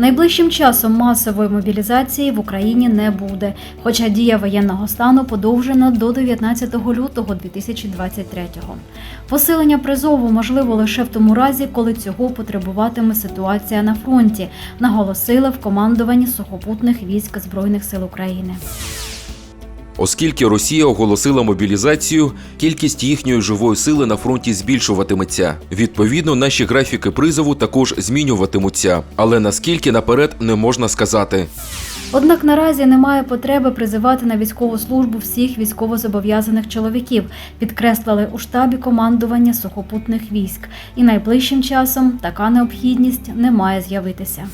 Найближчим часом масової мобілізації в Україні не буде, хоча дія воєнного стану подовжена до 19 лютого 2023-го. Посилення призову можливо лише в тому разі, коли цього потребуватиме ситуація на фронті, наголосили в командуванні сухопутних військ Збройних сил України. Оскільки Росія оголосила мобілізацію, кількість їхньої живої сили на фронті збільшуватиметься. Відповідно, наші графіки призову також змінюватимуться, але наскільки наперед не можна сказати. Однак наразі немає потреби призивати на військову службу всіх військовозобов'язаних чоловіків, підкреслили у штабі командування сухопутних військ. І найближчим часом така необхідність не має з'явитися.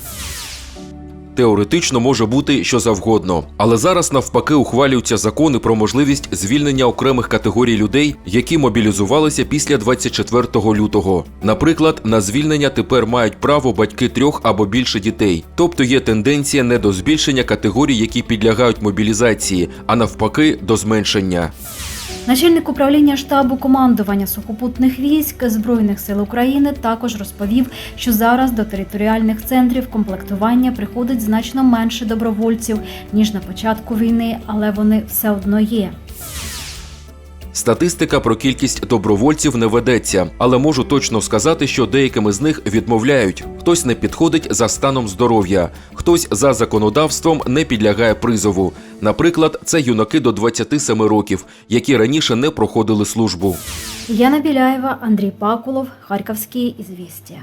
Теоретично може бути що завгодно, але зараз навпаки ухвалюються закони про можливість звільнення окремих категорій людей, які мобілізувалися після 24 лютого. Наприклад, на звільнення тепер мають право батьки трьох або більше дітей, тобто є тенденція не до збільшення категорій, які підлягають мобілізації, а навпаки, до зменшення. Начальник управління штабу командування сухопутних військ Збройних сил України також розповів, що зараз до територіальних центрів комплектування приходить значно менше добровольців ніж на початку війни, але вони все одно є. Статистика про кількість добровольців не ведеться, але можу точно сказати, що деякими з них відмовляють. Хтось не підходить за станом здоров'я, хтось за законодавством не підлягає призову. Наприклад, це юнаки до 27 років, які раніше не проходили службу. Яна Біляєва, Андрій Пакулов, Харківські ізвістія.